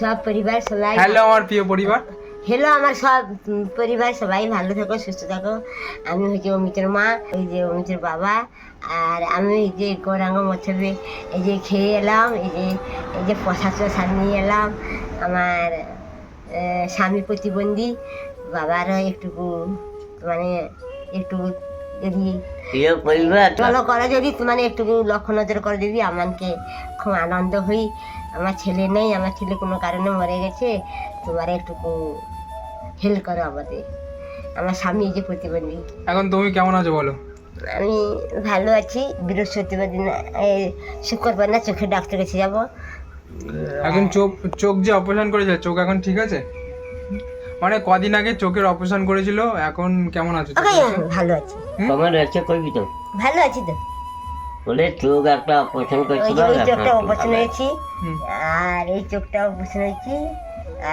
সব পরিবার সবাই হ্যালো আমার প্রিয় পরিবার। হ্যালো আমার সব পরিবার সবাই ভালো থাকো সুস্থ থাকো। আমি হচ্ছে অমিতের মা এই যে অমিতের বাবা আর আমি এই যে গৌরাঙ্গ মঠে এই যে খেয়ে এলাম এই যে এই যে প্রসাদ প্রসাদ নিয়ে এলাম। আমার স্বামী প্রতিবন্ধী বাবারও একটুকু মানে একটু যদি প্রিয় পরিবার চলো করে যদি মানে একটু লক্ষ্য নজর করে যদি আমাকে খুব আনন্দ হই। আমার ছেলে নেই আমার ছেলে কোনো কারণে মরে গেছে। তোমার একটুকু হেল্প করো আমাদের। আমার স্বামী এই যে প্রতিবন্ধী। এখন তুমি কেমন আছো বলো? আমি ভালো আছি। বৃহস্পতিবার দিন এই শুক্রবার না চোখের ডাক্তার কাছে যাব। এখন চোখ চোখ যে অপারেশন করেছে চোখ এখন ঠিক আছে? মানে কদিন আগে চোখের অপারেশন করেছিল এখন কেমন আছো? ভালো আছি। কমেন্ট আছে করবি তো ভালো আছি তো। বলে চোখ একটা অপারেশন ওই করছিল এই চোখটা অপারেশন। হয়েছি। আর এই চোখটা অপারেশন হয়েছি।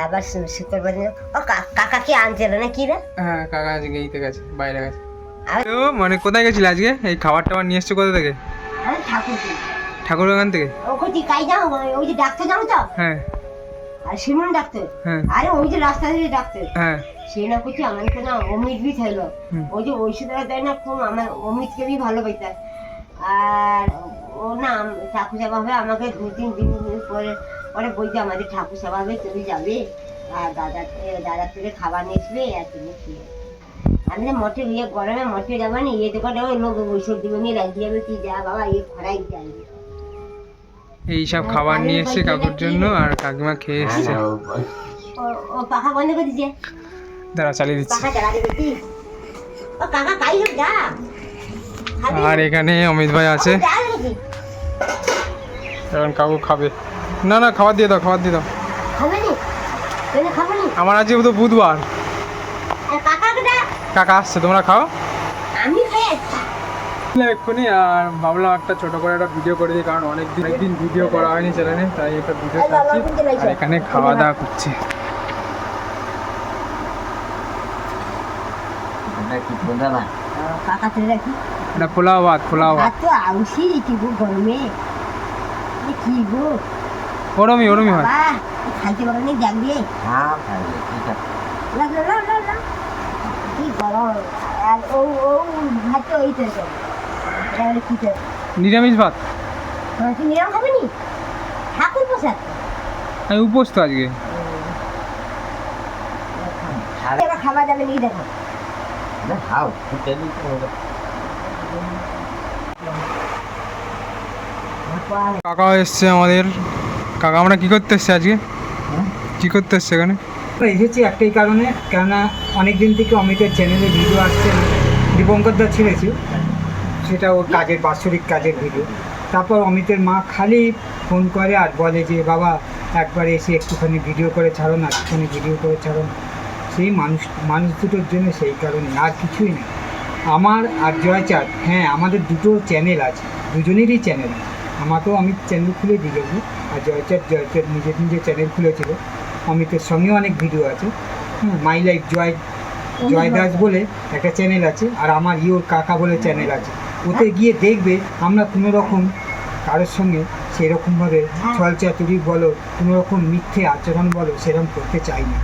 আবার শুক্রবার দিন ও কাকা কাকাকে আনছিল না কি রে? হ্যাঁ কাকা আজকে এইতে গেছে বাইরে গেছে। আর- তো মানে কোথায় গেছিল আজকে? এই খাবার টাবার নিয়ে এসছো কোথা থেকে? ঠাকুর ঠাকুর বাগান থেকে? ওকে তুই কাই যাও ওই যে ডাক্তার যাও তো? হ্যাঁ। আর শিমন ডাক্তার? হ্যাঁ। আরে ওই যে রাস্তা দিয়ে ডাক্তার। হ্যাঁ। সে না করছি আমাকে না অমিত বি থাইলো ওই যে ঐশ্বর্যা দেয় না খুব আমার অমিতকে বি ভালো পাইতাম। আর ও না আম- ঠাকুর সেবা হবে আমাকে দু তিন দিন পরে পরে বলছে আমাদের ঠাকুর সেবা হবে তুমি যাবে। আর দাদা দাদার থেকে খাবার নিয়ে আসবে আর তুমি খেয়ে আমি না মঠে ইয়ে গরমে মঠে যাব না ইয়ে দোকানে ওই লোক ঐশ্বর দিবে নিয়ে রাখি যাবে কি যা বাবা ইয়ে খরাই যাই। এই সব খাবার নিয়ে এসছে কাকুর জন্য আর কাকিমা খেয়ে এসছে। হ্যাঁ, ও ও পাখা বন্ধ করে দিছে দাঁড়া চালিয়ে দিচ্ছি। পাখা চালা দিবে কি? ও কাকা কাই হোক যা? আর এখানে অমিত ভাই আছে। এখন কাকু খাবে। না না খাবার দিয়ে দাও খাবার দিয়ে দাও। আমার আজকে তো বুধবার। কাকা আসছে তোমরা খাও। এক্ষুনি আর ভাবলাম একটা ছোট করে একটা ভিডিও করে দিই কারণ অনেক দিন একদিন ভিডিও করা হয়নি চ্যানেলে তাই একটা ভিডিও করছি। আর এখানে খাওয়া দাওয়া করছি। কি বলবা কাকা রাখি এটা পোলাও ভাত পোলাও আর ভাত তো আউসি কি গো গরমে? এ কি গো ওরমই ওরমই হয়। খাইতে পারো নি জানবি হ্যাঁ ভালো ঠিক আছে। লাও কি আর ও ও ভাত তো ওই তো এটা কি তো? নিরামিষ ভাত? তোমার কি নিরাম খাবে নি? ঠাকুর প্রসাদ? আমি উপোস তো আজকে। খাওয়া যাবে নি দেখো। না খাও খেতে দিতে কাকা এসছে আমাদের। কাকা আমরা কি করতে এসছি আজকে? কি করতে এসছে এখানে? এসেছি একটাই কারণে কেননা অনেক দিন থেকে অমিতের চ্যানেলে ভিডিও আসছে দীপঙ্কর দা ছেড়েছে সেটা ওর কাজের বাৎসরিক কাজের ভিডিও তারপর অমিতের মা খালি ফোন করে আর বলে যে বাবা একবার এসে একটুখানি ভিডিও করে ছাড়ো না একটুখানি ভিডিও করে ছাড়ো সেই মানুষ মানুষ দুটোর জন্য সেই কারণে আর কিছুই না। আমার আর জয়চাঁদ হ্যাঁ আমাদের দুটো চ্যানেল আছে দুজনেরই চ্যানেল আছে। আমাকেও অমিত চ্যানেল খুলে দিয়েছে আর জয়চাঁদ জয়চাঁদ নিজের নিজের চ্যানেল খুলেছিল। অমিতের সঙ্গেও অনেক ভিডিও আছে। হ্যাঁ মাই লাইফ জয় জয় দাস বলে একটা চ্যানেল আছে। আর আমার ইওর কাকা বলে চ্যানেল আছে। ওতে গিয়ে দেখবে আমরা কোনো রকম কারোর সঙ্গে সেরকমভাবে ছল চাতুরি বলো কোনো রকম মিথ্যে আচরণ বলো সেরকম করতে চাই না।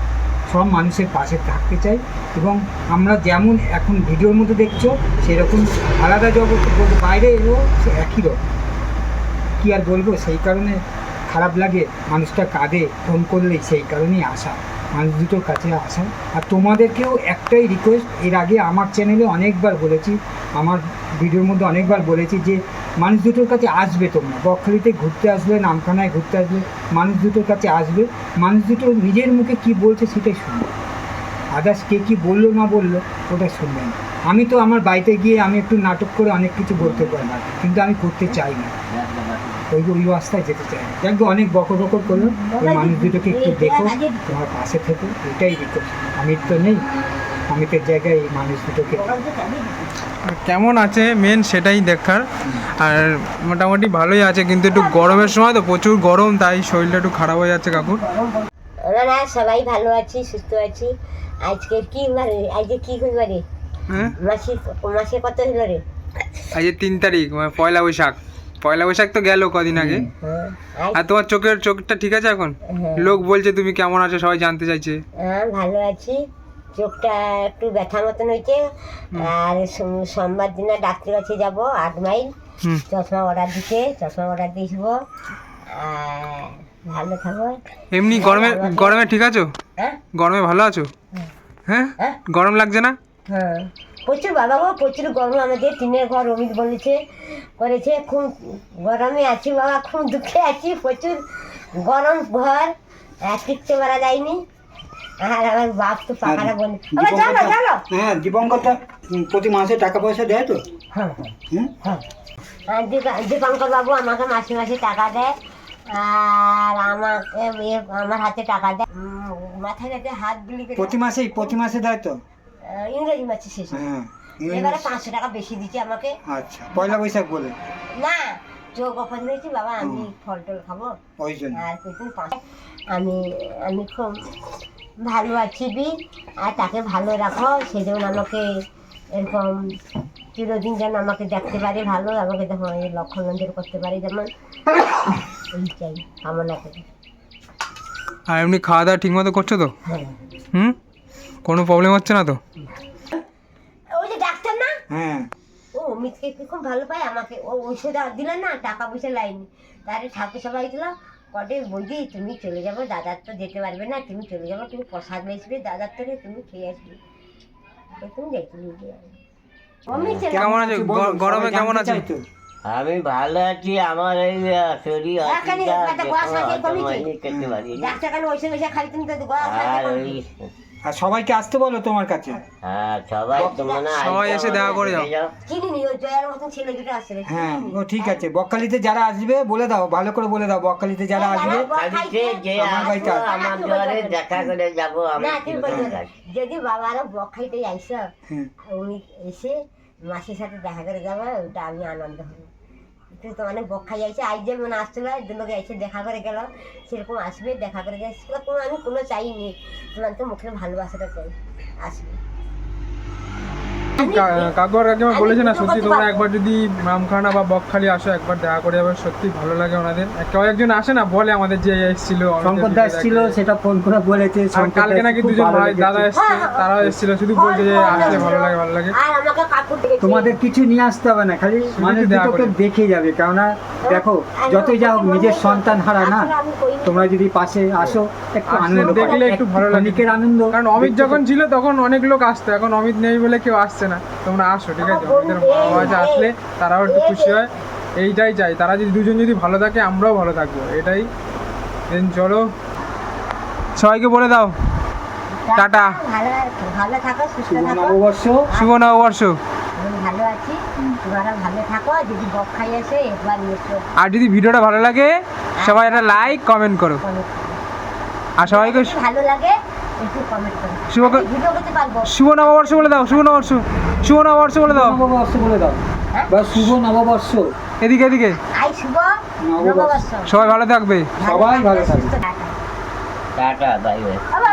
সব মানুষের পাশে থাকতে চাই। এবং আমরা যেমন এখন ভিডিওর মধ্যে দেখছ সেরকম আলাদা জগৎ বাইরে এলেও সে একই রকম। কী আর বলব? সেই কারণে খারাপ লাগে, মানুষটা কাঁদে, ফোন করলেই সেই কারণেই আসা। মানুষ দুটোর কাছে আসা। আর তোমাদেরকেও একটাই রিকোয়েস্ট এর আগে আমার চ্যানেলে অনেকবার বলেছি, আমার ভিডিওর মধ্যে অনেকবার বলেছি যে, মানুষ দুটোর কাছে আসবে তোমরা। বকখালিতে ঘুরতে আসবে, নামখানায় ঘুরতে আসবে, মানুষ দুটোর কাছে আসবে। মানুষ দুটো নিজের মুখে কি বলছে সেটাই শুনবে। আদার্স কে কী বলল না বলল ওটা শুনবে না আমি তো আমার বাড়িতে গিয়ে আমি একটু নাটক করে অনেক কিছু বলতে পারলাম কিন্তু আমি করতে চাই না। ওই ওই রাস্তায় যেতে চাই না। যাকে অনেক বকর বকর করল। ওই মানুষ দুটোকে একটু দেখো তোমার পাশে থেকে এটাই রিকোয়েস্ট আমি তো নেই। অমিতের জায়গায় এই মানুষ দুটোকে কেমন আছে মেন সেটাই দেখার। আর মোটামুটি ভালোই আছে কিন্তু একটু গরমের সময় তো প্রচুর গরম তাই শরীরটা একটু খারাপ হয়ে যাচ্ছে কাকুর। না সবাই ভালো আছি সুস্থ আছি। আজকে কি বারে আজকে কি বারে হ্যাঁ? মাসি মাসে কত হলো রে? আজকে তিন তারিখ মানে পয়লা বৈশাখ। পয়লা বৈশাখ তো গেল কদিন আগে। হ্যাঁ। আর তোমার চোখের চোখটা ঠিক আছে এখন? হ্যাঁ। লোক বলছে তুমি কেমন আছো? সবাই জানতে চাইছে। হ্যাঁ ভালো আছি। চোখটা একটু ব্যথা মতন হয়েছে। আর সোমবার দিনে ডাক্তার কাছে যাব আট মাইল। চশমা অর্ডার দিতে চশমা অর্ডার দিয়ে আর ভালো থাকো। এমনি গরমে গরমে ঠিক আছো? হ্যাঁ? গরমে ভালো আছো? হ্যাঁ? হ্যাঁ? গরম লাগছে না? হ্যাঁ। প্রচুর বাবা গো প্রচুর গরম আমাদের টিনের ঘর অমিত বলেছে করেছে খুব গরমে আছি বাবা খুব দুঃখে আছি প্রচুর গরম ঘর আর টিকতে পারা যায়নি। আর আমার বাপ তো বন্ধ বাবা, চলো চলো। হ্যাঁ প্রতি মাসে টাকা পয়সা দেয় তো? হ্যাঁ হ্যাঁ। দীপঙ্কর বাবু আমাকে মাসে মাসে টাকা দেয়। আর আমাকে আমার হাতে টাকা দেয়। মাথায় যাতে হাত গুলি প্রতি মাসেই প্রতি মাসে দেয় তো? ইংরেজি মাসে শেষ। হ্যাঁ এবারে পাঁচশো টাকা বেশি দিচ্ছে আমাকে। আচ্ছা পয়লা বৈশাখ বলে। না চোখ অপন হয়েছি বাবা আমি ফল টল খাব। ওই জন্য। আর কিছু আমি আমি খুব ভালো আছি বি আর তাকে ভালো রাখো সেই জন্য আমাকে এরকম চিরদিন যেন আমাকে দেখতে পারে ভালো আমাকে এই লক্ষণ করতে পারে যেমন চাই কামনা করি আর এমনি খাওয়া দাওয়া ঠিক মতো করছ তো? হ্যাঁ হুম? কোনো প্রবলেম হচ্ছে না তো? ওই যে ডাক্তার না? হ্যাঁ। ও অমিতকে কি খুব ভালো পায়? আমাকে ও ওষুধ আর দিলে না টাকা পয়সা লাইনি। তারে ঠাকুর সবাই দিল কটে বলছি তুমি চলে যাব দাদার তো যেতে পারবে না তুমি চলে যাব তুমি প্রসাদ নিয়ে দাদার থেকে তুমি খেয়ে আসবে। তুমি দেখে নিয়ে যাবে কেমন আছো? গরমে কেমন আছো? তো। আমি ভালো আছি আমার এই শরীর গোয়া আর সবাইকে আসতে বলো তোমার কাছে। হ্যাঁ সবাই সবাই এসে দেখা করে যাও। হ্যাঁ ও ঠিক আছে। বকখালিতে যারা আসবে বলে দাও ভালো করে বলে দাও বকখালিতে যারা আসবে। আমার বাড়িতে আমার ঘরে দেখা করে যাব। যদি বাবারা বক খাইতে আইসো উনি এসে মাসির সাথে দেখা করে যাবে ওটা আমি আনন্দ হব। তুই তো অনেক বক্ষা যাইছে আজ যেমন আসছিল দুলোকে এসে দেখা করে গেল সেরকম আসবে দেখা করে গেছে। কোনো আমি কোনো চাইনি। তোমার তো মুখে ভালোবাসাটা চাই আসবে। কাকিমা বলেছে না সত্যি তোমরা একবার যদি রামখানা বা বকখালি আসো একবার দেখা করে যাবে সত্যি ভালো লাগে ওনাদের। কেউ একজন আসে না বলে আমাদের যে এসেছিল শঙ্কর দাস ছিল সেটা ফোন করে বলেছে কালকে নাকি দুজন ভাই। দাদা এসছে তারাও এসেছিল শুধু বলছে যে আসলে ভালো লাগে ভালো লাগে। তোমাদের কিছু নিয়ে আসতে হবে না খালি মানুষ দুটোকে দেখে যাবে কেননা দেখো যতই যাও নিজের সন্তান হারা না তোমরা যদি পাশে আসো একটু আনন্দ দেখলে একটু ভালো লাগে। আনন্দ কারণ অমিত যখন ছিল তখন অনেক লোক আসতো এখন অমিত নেই বলে কেউ আসছে না তোমরা আসো ঠিক আছে? অমিতের মা বাবা আসলে তারাও একটু খুশি হয় এইটাই চাই তারা যদি দুজন যদি ভালো থাকে আমরাও ভালো থাকব এটাই। দেন চলো সবাইকে বলে দাও টাটা। ভালো ভালো থাকো সুস্থ শুভ নববর্ষ। শুভ নববর্ষ। আমি ভালো আছি। তোমরা ভালো থাকো যদি বক খাই আসে একবার এসো আর যদি ভিডিওটা ভালো লাগে সবাই একটা লাইক কমেন্ট করো। আর সবাইকে ভালো লাগে একটু কমেন্ট করো। শুভ ভিডিও করতে পারব। শুভ নববর্ষ বলে দাও শুভ নববর্ষ শুভ নববর্ষ বলে দাও। নববর্ষ বলে দাও। হ্যাঁ? বা শুভ নববর্ষ। এদিকে এদিকে। আই শুভ নববর্ষ। নববর্ষ। সবাই ভালো থাকবে। সবাই ভালো থাকবে। টাটা বাই বাই আবার বিশাল